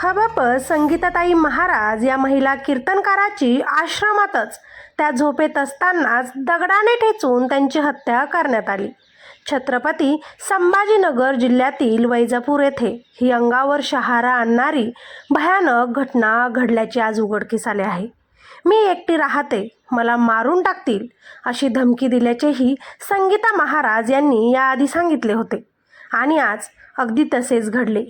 हबाप संगीताताई महाराज या महिला कीर्तनकाराची आश्रमातच त्या झोपेत असतानाच दगडाने ठेचून त्यांची हत्या करण्यात आली. छत्रपती संभाजीनगर जिल्ह्यातील वैजापूर येथे ही अंगावर शहारा आणणारी भयानक घटना घडल्याची आज उघडकीस आले आहे. मी एकटी राहते मला मारून टाकतील अशी धमकी दिल्याचेही संगीता महाराज यांनी याआधी सांगितले होते. आणि आज अगदी तसेच घडले.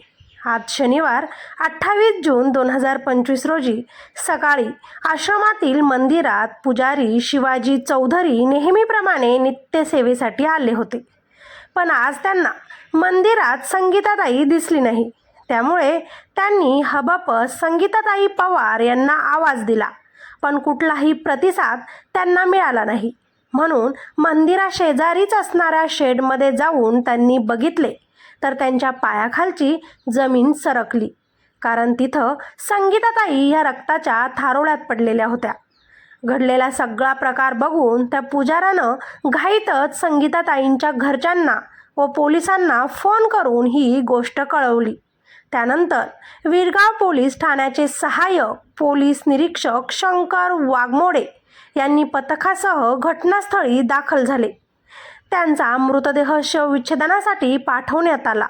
आज शनिवार अठ्ठावीस जून दोन हजार पंचवीस रोजी सकाळी आश्रमातील मंदिरात पुजारी शिवाजी चौधरी नेहमीप्रमाणे नित्यसेवेसाठी आले होते. पण आज त्यांना मंदिरात संगीताताई दिसली नाही. त्यामुळे त्यांनी हबाप संगीताताई पवार यांना आवाज दिला. पण कुठलाही प्रतिसाद त्यांना मिळाला नाही. म्हणून मंदिराशेजारीच असणाऱ्या शेडमध्ये जाऊन त्यांनी बघितले. तर त्यांच्या पायाखालची जमीन सरकली. कारण तिथं संगीताताई ह्या रक्ताच्या थारोळ्यात पडलेल्या होत्या. घडलेला सगळा प्रकार बघून त्या पुजारानं घाईतच संगीताताईंच्या घरच्यांना व पोलिसांना फोन करून ही गोष्ट कळवली. त्यानंतर विरगाव पोलीस ठाण्याचे सहाय्यक पोलीस निरीक्षक शंकर वाघमोडे यांनी पथकासह घटनास्थळी दाखल झाले. त्यांचा मृतदेह शवविच्छेदनासाठी पाठवण्यात आला.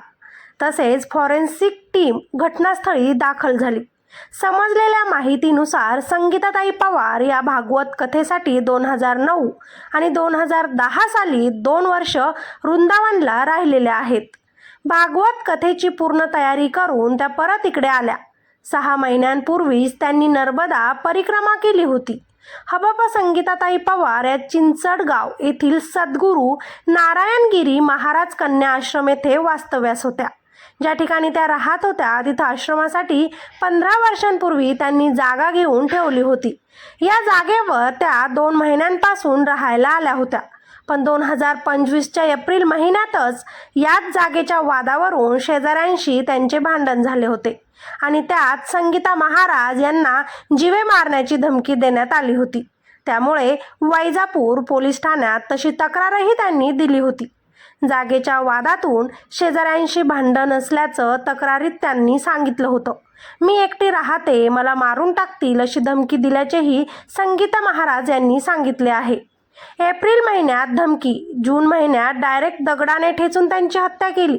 तसेच फॉरेन्सिक टीम घटनास्थळी दाखल झाली. समजलेल्या माहितीनुसार संगीताताई पवार या भागवत कथेसाठी दोन हजार नऊ आणि दोन हजार दहा साली दोन वर्ष वृंदावनला राहिलेल्या आहेत. भागवत कथेची पूर्ण तयारी करून त्या परत इकडे आल्या. सहा महिन्यांपूर्वीच त्यांनी नर्मदा परिक्रमा केली होती. हबाबा संगीताताई पवार या चिंचडगाव येथील सद्गुरू नारायणगिरी महाराज कन्या आश्रम येथे वास्तव्यास होत्या. ज्या ठिकाणी त्या राहत होत्या तिथं आश्रमासाठी पंधरा वर्षांपूर्वी त्यांनी जागा घेऊन ठेवली होती. या जागेवर त्या दोन महिन्यांपासून राहायला आल्या होत्या. पण दोन हजार पंचवीसच्या एप्रिल महिन्यातच याच जागेच्या वादावरून शेजाऱ्यांशी त्यांचे भांडण झाले होते. आणि त्यात संगीता महाराज यांना जीवे मारण्याची धमकी देण्यात आली होती. त्यामुळे वैजापूर पोलीस ठाण्यात तशी तक्रारही त्यांनी दिली होती. जागेच्या वादातून शेजाऱ्यांशी भांडण असल्याचं तक्रारीत त्यांनी सांगितलं होतं. मी एकटी राहते मला मारून टाकतील अशी धमकी दिल्याचेही संगीता महाराज यांनी सांगितले आहे. एप्रिल महिन्यात धमकी जून महिन्यात डायरेक्ट दगडाने ठेचून त्यांची हत्या केली.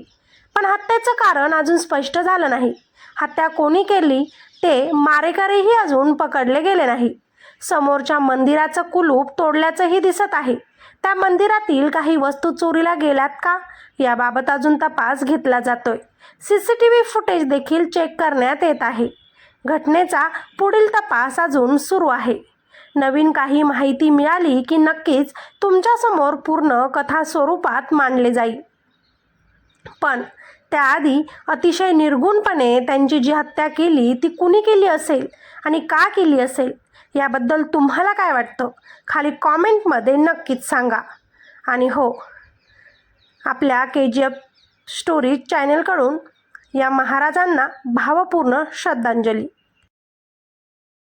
पण हत्येचं कारण अजून स्पष्ट झालं नाही. हत्या कोणी केली ते मारेकरीही अजून पकडले गेले नाही. समोरच्या मंदिराचं कुलूप तोडल्याचंही दिसत आहे. त्या मंदिरातील काही वस्तू चोरीला गेल्यात का? याबाबत अजून तपास घेतला जातोय. C C T V footage देखील चेक करण्यात येत आहे. घटनेचा पुढील तपास अजून सुरू आहे. नवीन काही माहिती मिळाली की नक्कीच तुमच्यासमोर पूर्ण कथा स्वरूपात मांडले जाईल. पण त्याआधी अतिशय निर्गुणपणे त्यांची जी हत्या केली ती कुणी केली असेल आणि का केली असेल याबद्दल तुम्हाला काय वाटतं? खाली कॉमेंटमध्ये नक्कीच सांगा. आणि हो आपल्या के जी एफ स्टोरीज चॅनलकडून या महाराजांना भावपूर्ण श्रद्धांजली.